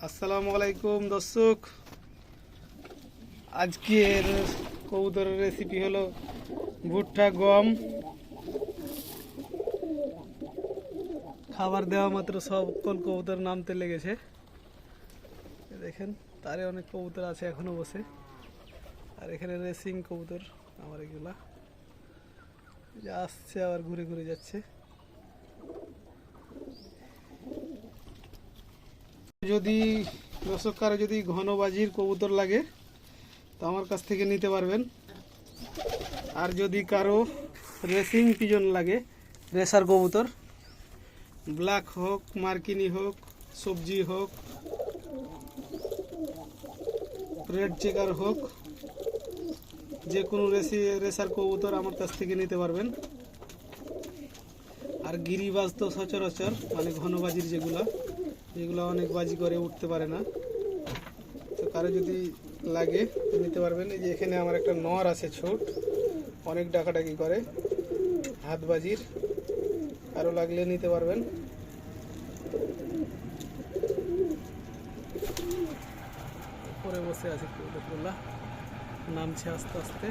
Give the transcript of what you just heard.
আসসালামু- আলাইকুম, দর্শক। আজকের কবুতরের রেসিপি হলো ভুট্টা গম। খাবার দেওয়া মাত্র সকল কবুতর নামতে লেগেছে। দেখেন তারে অনেক কবুতর আছে এখনও বসে। আর এখানে রেসিং কবুতর, আমার এগুলা। আসছে, আবার ঘুরে ঘুরে যাচ্ছে। যদি দর্শক কারও যদি ঘন বাজির কবুতর লাগে, তো আমার কাছ থেকে নিতে পারবেন। আর যদি কারও রেসিং পিজন লাগে রেসার কবুতর ব্ল্যাক হোক, মার্কিনি হোক, সবজি হোক রেড চেকার হোক, যে কোনো রেসি রেসার কবুতর আমার কাছ থেকে নিতে পারবেন। আর গিরিবাজ তো সচরাচর মানে ঘনবাজির যেগুলা যেগুলো অনেক বাজি করে উঠতে পারে না। তো কারও যদি লাগে, নিতে পারবেন। এই যে এখানে আমার একটা নর আছে ছোট, অনেক ডাকাডাকি করে, হাত বাজির। আরও লাগলে নিতে পারবেন। উপরে বসে আছে নামছে আস্তে আস্তে।